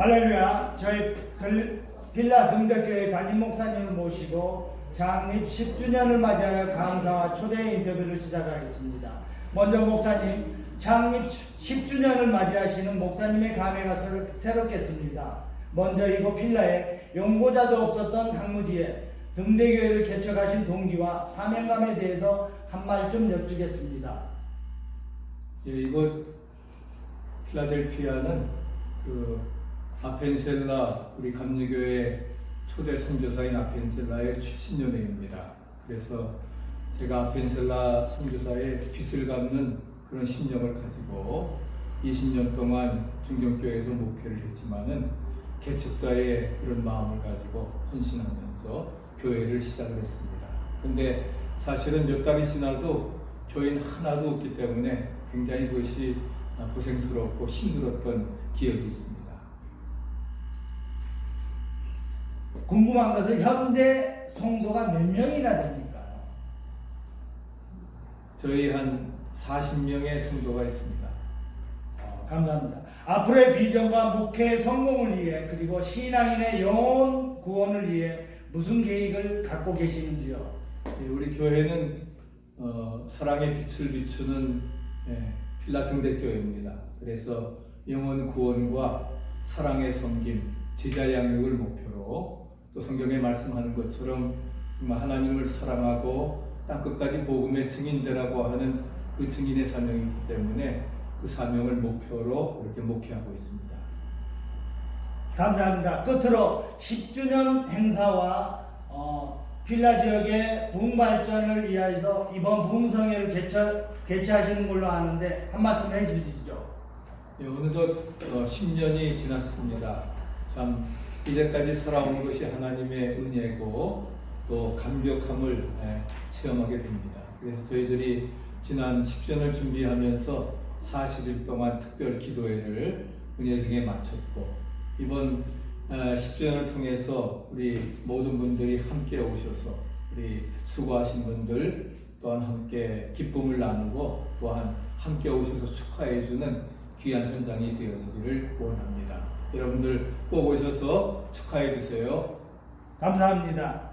할렐루야. 저희 들- 빌라 등대교회 담임 목사님을 모시고 장립 10주년을 맞이하여 감사와 초대 인터뷰를 시작하겠습니다. 먼저 목사님, 장립 10주년을 맞이하시는 목사님의 감회가 새롭겠습니다. 먼저 이곳 빌라에 연고자도 없었던 당무지에 등대교회를 개척하신 동기와 사명감에 대해서 한말좀 여쭈겠습니다. 예, 이곳 필라델피아는 그 아펜셀라 우리 감리교회 초대 선교사인 아펜셀라의 출신연회입니다. 그래서 제가 아펜셀라 선교사의 빚을 갚는 그런 신념을 가지고 20년 동안 중경교회에서 목회를 했지만은 개척자의 그런 마음을 가지고 헌신하면서 교회를 시작을 했습니다. 근데 사실은 몇 달이 지나도 교인 하나도 없기 때문에 굉장히 그것이 고생스럽고 힘들었던 기억이 있습니다. 궁금한 것은 현재 성도가 몇 명이나 됩니까? 저희 한 40명의 성도가 있습니다. 어, 감사합니다. 앞으로의 비전과 목회 성공을 위해 그리고 신앙인의 영혼 구원을 위해 무슨 계획을 갖고 계시는지요? 예, 우리 교회는 어, 사랑의 빛을 비추는 예, 필라 등대교회입니다. 그래서 영혼 구원과 사랑의 섬김, 제자 양육을 목표로 또 성경에 말씀하는 것처럼 정말 하나님을 사랑하고 땅 끝까지 복음의 증인되라고 하는 그 증인의 사명이기 때문에 그 사명을 목표로 이렇게 목회하고 있습니다. 감사합니다. 끝으로 10주년 행사와 어, 필라 지역의 부흥 발전을 위하여서 이번 부흥성회를 개최, 개최하시는 걸로 아는데 한 말씀 해주시죠. 예, 어느덧 어, 10년이 지났습니다. 참 이제까지 살아온 것이 하나님의 은혜고 또 감격함을 예, 체험하게 됩니다. 그래서 저희들이 지난 10년을 준비하면서 40일 동안 특별 기도회를 은혜 중에 마쳤고 이번 어, 10주년을 통해서 우리 모든 분들이 함께 오셔서 우리 수고하신 분들 또한 함께 기쁨을 나누고 또한 함께 오셔서 축하해주는 귀한 현장이 되어지기를 원합니다. 여러분들 꼭 오셔서 축하해 주세요. 감사합니다.